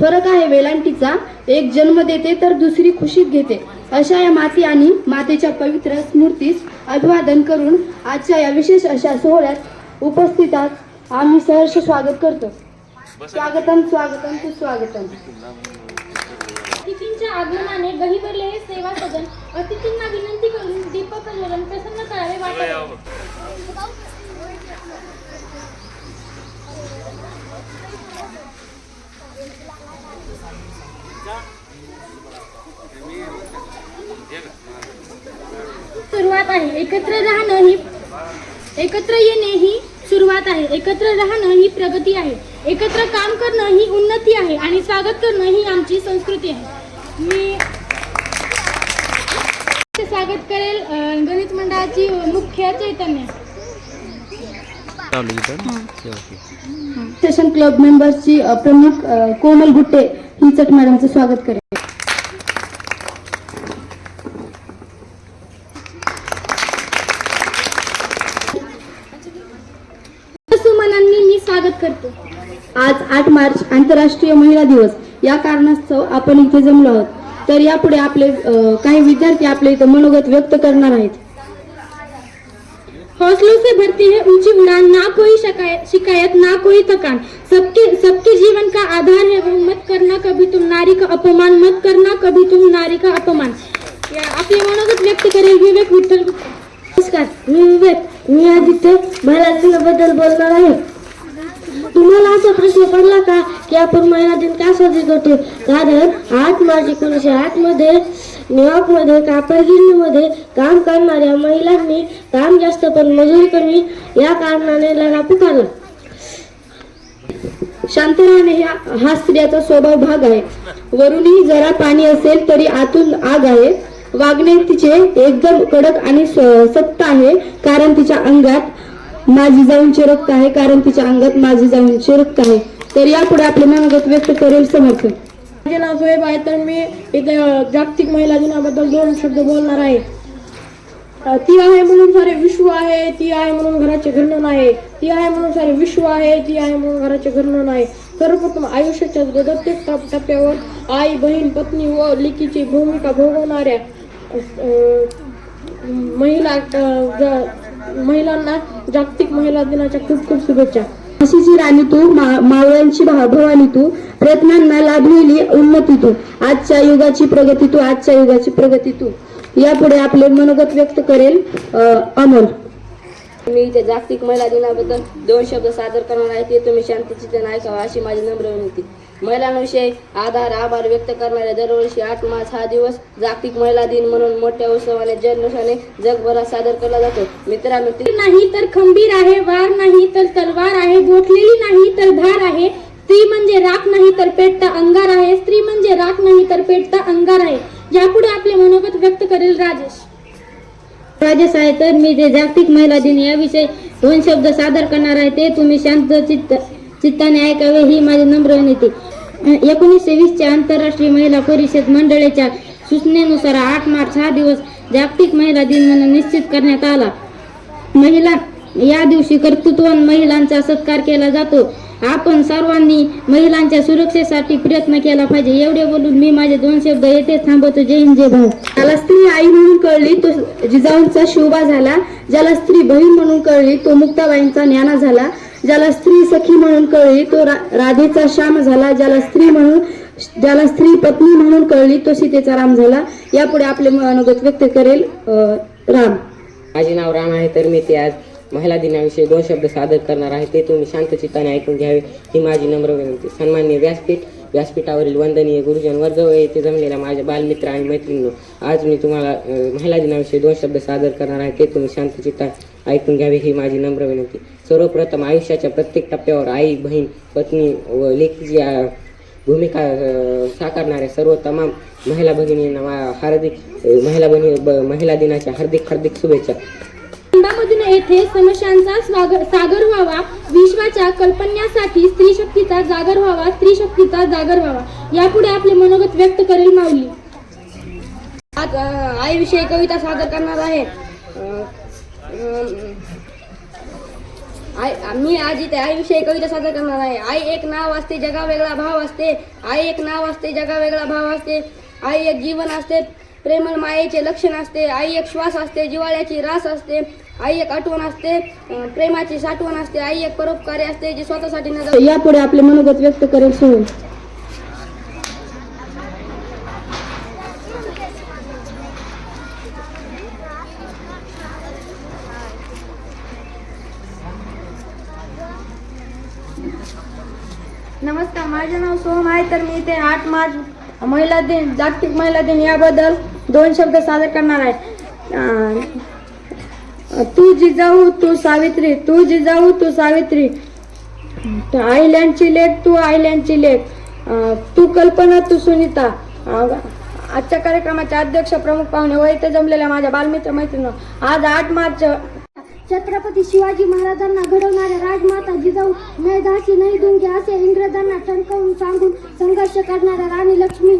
फरक आहे वेलांटीचा. एक जन्म देते तर दुसरी खुशीत घेते. अशा या माती आणि मातेच्या पवित्र स्मृतीस अभिवादन करून आजच्या या विशेष अशा सोहळ्यात उपस्थितात आम्ही सहर्ष स्वागत करतो. स्वागतम स्वागतम सुस्वागतम. अतिथींच्या आगमनाने गहिवरले हे सेवा सदन. अतिथींना विनंती करून दीपक प्रसन्न करावे वाटत. सुरुवात आहे. एकत्र राहणं ही एकत्र येणे ही सुरुवात आहे. एकत्र राहणं ही प्रगती आहे. एकत्र काम करणं ही उन्नती आहे आणि स्वागत करणं ही आमची संस्कृती आहे. मी स्वागत करेल गणित मंडळाची मुख्य चैतन्य. सेशन क्लब मेंबर्सची प्रमुख कोमल गुट्टे. ही चट मॅडमचं स्वागत करेल सुमनांनी मी स्वागत करतो. आज आठ मार्च आंतरराष्ट्रीय महिला दिवस. या कारणास्तव आपण इथे जमलो आहोत. तर यापुढे आपले काही विद्यार्थी आपले इथं मनोगत व्यक्त करणार आहेत. हौसलों से भरती है ऊँची उड़ान। ना कोई शिकायत, ना कोई थकान। सबके सबके जीवन का आधार है वो मत करना कभी तुम नारी का अपमान, मत करना कभी तुम नारी का अपमान। या आपले मनोगत व्यक्त करेल विवेक विठ्ठल नमस्कार मी विवेक, मी आदित्य महिला दिनाबद्दल बोलणार आहे। तुम्हाला असा प्रश्न पडला का की आपण महिला दिन का साजरी करतो कारण आठ मार्च एकोणीसशे आठ मध्ये न्यूयॉर्कमध्ये कापड काम करणाऱ्या महिलांनी काम जास्त पण मजुरी कमी या कारणाने लढा पुकारला. शांत राहणे हा हा स्त्रियाचा स्वभाव भाग आहे. वरूनही जरा पाणी असेल तरी आतून आग आहे. वागणे तिचे एकदम कडक आणि स- सक्त आहे कारण तिच्या अंगात माझी जाऊनचे रक्त आहे कारण तिच्या अंगात माझी जाऊनचे रक्त आहे. तर यापुढे आपले मनोगत व्यक्त करेल समर्थन माझे नाव सोहेब आहे तर मी इथे जागतिक महिला दिनाबद्दल दोन शब्द बोलणार आहे. ती आहे म्हणून सारे विश्व आहे ती आहे म्हणून घराचे घरणं आहे ती आहे म्हणून सारे विश्व आहे ती आहे म्हणून घराचे घरणं आहे. सर्वप्रथम आयुष्याच्या प्रत्येक टप- टप्प्यावर आई बहीण पत्नी व लेकीची भूमिका भोगवणाऱ्या महिला महिलांना जागतिक महिला दिनाच्या खूप खूप शुभेच्छा. अशीची राणी तू मावळ्यांची भवानी तू रत्नांना लाभलेली उन्नती तू आजच्या युगाची प्रगती तू आजच्या युगाची प्रगती तू. यापुढे आपले मनोगत व्यक्त करेल अमोल. मी इथे जागतिक महिला दिनाबद्दल दोन शब्द सादर करणार आहे. ते तुम्ही शांतचित्ताने ऐकावा अशी माझी नम्र विनंती. महिलांविषयी आधार आभार व्यक्त करणाऱ्या दरवर्षी आठ मार्च हा दिवस जागतिक महिला दिन म्हणून मोठ्या उत्सवाने जल्लोषाने जगभरात सादर केला जातो. मित्रांनो नाही तर खंबीर आहे वार नाही तर तलवार आहे गोठलेली नाही तर धार आहे. स्त्री म्हणजे राख नाही तर पेटता अंगार आहे स्त्री म्हणजे राख नाही तर पेटता अंगार आहे. यापुढे आपले मनोगत व्यक्त करेल राजेश. राजेश आहे तर मी जे जागतिक महिला दिन याविषयी दोन शब्द सादर करणार आहे ते तुम्ही शांत चित्त चित्ताने ऐकावे ही माझी नम्र विनंती. एकोणीसशे वीसच्या आंतरराष्ट्रीय महिला परिषद मंडळाच्या सूचनेनुसार आठ मार्च हा दिवस जागतिक महिला दिन म्हणून निश्चित करण्यात आला. महिला या दिवशी कर्तृत्वान महिलांचा सत्कार केला जातो. आपण सर्वांनी महिलांच्या सुरक्षेसाठी प्रयत्न केला पाहिजे. एवढे बोलून मी माझे दोन शब्द येथेच थांबवतो. जय हिंद जय भारत. त्याला स्त्री आई म्हणून कळली तो जिजाऊंचा शिवबा झाला. ज्याला स्त्री बहीण म्हणून कळली तो मुक्ताबाईंचा ज्ञाना झाला. ज्याला स्त्री सखी म्हणून कळली तो रा- राधेचा श्याम झाला. ज्याला स्त्री म्हणून ज्याला स्त्री पत्नी म्हणून कळली तो सीतेचा राम झाला. यापुढे आपले मनोगत व्यक्त करेल राम. माझे नाव राम आहे तर मी ते आज महिला दिनाविषयी दोन शब्द सादर करणार आहे. ते तुम्ही शांतचित्ताने ऐकून घ्यावे. ही माझी नम्र विनंती. सन्मान्य व्यासपीठ व्यासपीठावरील वंदनीय गुरुजन वर्ग व येथे जमलेल्या माझ्या बालमित्र आणि मैत्रिणींनो आज मी तुम्हाला महिला दिनाविषयी दोन शब्द सादर करणार आहे. ते तुम्ही शांतचित्ताने ऐकून घ्यावे. ही माझी नम्र विनंती. सर्वप्रथम आयुष्याच्या प्रत्येक टप्प्यावर आई बहीण पत्नी व लेखीची भूमिका साकारणाऱ्या सर्व तमाम महिला भगिनींना हार्दिक महिला बहिणी महिला दिनाच्या हार्दिक हार्दिक शुभेच्छा. येथे समस्यांचा स्वागर सागर व्हावा. विश्वाच्या कल्पन्यासाठी स्त्री शक्तीचा जागर व्हावा. स्त्री शक्तीचा जागर व्हावा. यापुढे आपले मनोगत व्यक्त करेल माऊली. आज आईविषयी कविता सादर करणार आहे आई मी आज इथे आईविषयी कविता सादर करणार आहे. आई एक नाव असते जगा वेगळा भाव असते. आई एक नाव असते जगा वेगळा भाव असते. आई एक जीवन असते. प्रेमळ मायेचे लक्षण असते आई एक श्वास असते जिवाळ्याची रास असते आई एक आठवण असते प्रेमाची साठवण असते आई एक परोपकारी असते जी स्वतःसाठी न जगता यापुढे आपले मनोगत व्यक्त करेल सोहम नमस्कार माझे नाव सोहम आहे तर मी इथे आठ मार्च महिला दिन जागतिक महिला दिन याबद्दल दोन शब्द सादर करणार आहे. तू जिजाऊ तू सावित्री तू जिजाऊ तू सावित्री. आईल्यांची लेख तू आईल्यांची लेख. तू कल्पना तू सुनीता. आजच्या कार्यक्रमाचे अध्यक्ष प्रमुख पाहुणे व इथे जमलेल्या माझ्या बालमित्र मैत्रिणी आज आठ मार्च. छत्रपती शिवाजी महाराजांना घडवणाऱ्या राजमाता जिजाऊ मैं नाही दुंगी असे इंग्रजांना ठणकावून सांगून संघर्ष करणाऱ्या राणी लक्ष्मी.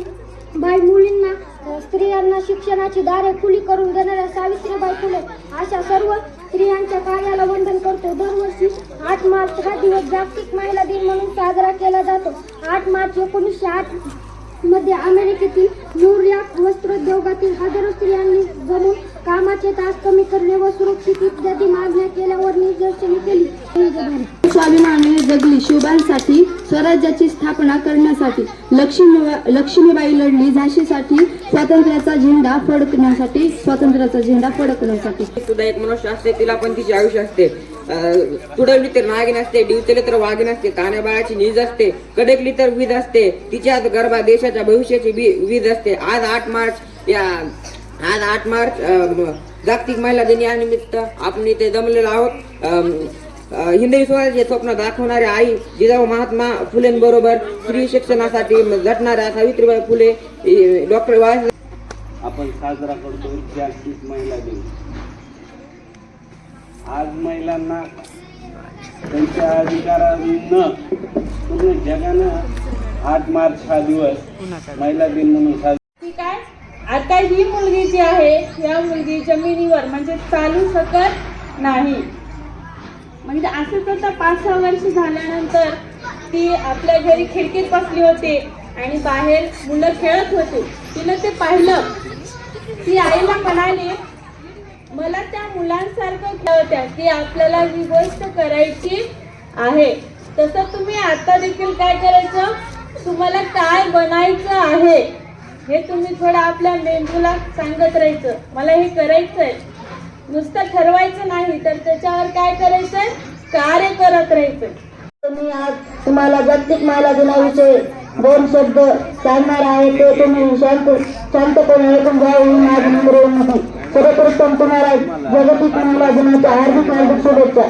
बाई मुलींना स्त्रियांना शिक्षणाची दारे खुली करून देणाऱ्या सावित्रीबाई फुले अशा सर्व स्त्रियांच्या कार्याला वंदन करतो. दरवर्षी आठ मार्च हा दिवस जागतिक महिला दिन म्हणून साजरा केला जातो. आठ मार्च एकोणीसशे आठमध्ये अमेरिकेतील न्यूयॉर्क वस्त्रोद्योगातील हजारो स्त्रियांनी जमून कामाचे तास कमी करणे व सुरक्षित इत्यादी मागण्या केल्यावर निदर्शने केली. स्वाभिमानाने जगली शिवबांसाठी स्वराज्याची स्थापना करण्यासाठी लक्ष्मी लक्ष्मीबाई लढली झाशीसाठी स्वातंत्र्याचा झेंडा फडकण्यासाठी स्वातंत्र्याचा झेंडा फडकण्यासाठी. सुद्धा एक मनुष्य असते तिला पण तिचे आयुष्य असते. तुडवली तर नागिन असते डिवचले तर वाघिन असते ताण्या बाळाची नीज असते कडकली तर वीज असते तिच्या गर्भा देशाच्या भविष्याची वीज असते. आज आठ मार्च या आज आठ मार्च अं, जागतिक महिला दिन आपण इथे जमलेलो आहोत. हिंदवी स्वराज्य स्वप्न दाखवणारे आई जिजाऊ महात्मा फुलेंबरोबर स्त्री शिक्षणासाठी झटणाऱ्या सावित्रीबाई फुले डॉक्टर बाळासाहेब आपण साजरा करतो जागतिक महिला दिन. आज महिलांना त्यांच्या अधिकारांना पूर्ण जगानं आठ मार्च हा दिवस महिला दिन म्हणून साजरा ठीक आहे? आता ही मुलगी जी आहे या मुलगी जमिनीवर म्हणजे चालू शकत नाही. म्हणजे असं करता पाच सहा वर्ष झाल्यानंतर ती आपल्या घरी खिडकीत बसली होती आणि बाहेर मुलं खेळत होते. तिनं ते पाहिलं. ती आईला म्हणाली मला त्या मुलांसारखं खेळत्या की आपल्याला ही गोष्ट करायची आहे. तसं तुम्ही आता देखील काय करायचं? तुम्हाला काय बनायचं आहे? हे तुम्ही थोडं आपल्या मेंदूला सांगत राहायचं. मला हे करायचं आहे नुसतं ठरवायचं नाही तर त्याच्यावर काय करायचंय? कार्य करत राहायचं मी आज तुम्हाला जागतिक महिला दिनाविषयी दोन शब्द सांगणार आहे ते तुम्ही शांत शांतपणे ऐकून घ्यावे ही माझी नम्र विनंती सर्वप्रथम तुम्हाला जागतिक महिला दिनाच्या हार्दिक हार्दिक शुभेच्छा.